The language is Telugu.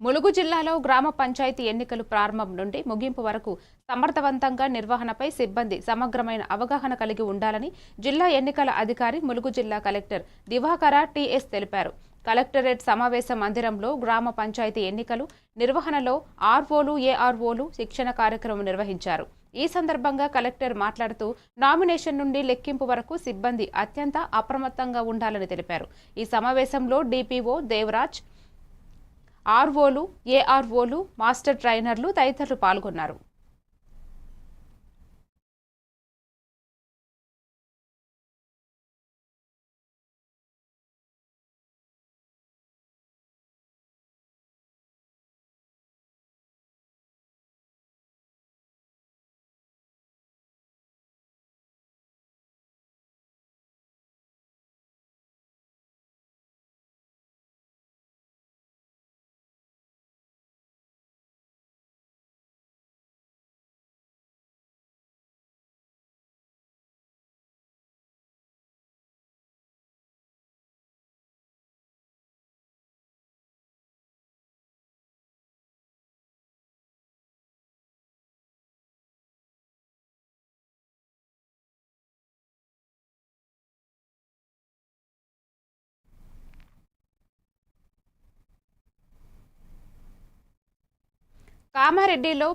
ములుగు జిల్లాలో గ్రామ పంచాయతీ ఎన్నికలు ప్రారంభం నుండి ముగింపు వరకు సమర్థవంతంగా నిర్వహణపై సిబ్బంది సమగ్రమైన అవగాహన కలిగి ఉండాలని జిల్లా ఎన్నికల అధికారి ములుగు జిల్లా కలెక్టర్ దివాకర టీఎస్ తెలిపారు. కలెక్టరేట్ సమావేశ మందిరంలో గ్రామ పంచాయతీ ఎన్నికలు నిర్వహణలో ఆర్ఓలు ఏఆర్ఓలు శిక్షణ కార్యక్రమం నిర్వహించారు. ఈ సందర్భంగా కలెక్టర్ మాట్లాడుతూ నామినేషన్ నుండి లెక్కింపు వరకు సిబ్బంది అత్యంత అప్రమత్తంగా ఉండాలని తెలిపారు. ఈ సమావేశంలో డిపిఓ దేవరాజ్ ఆర్ఓలు ఏఆర్ఓలు మాస్టర్ ట్రైనర్లు తదితరులు పాల్గొన్నారు. కామారెడ్డిలో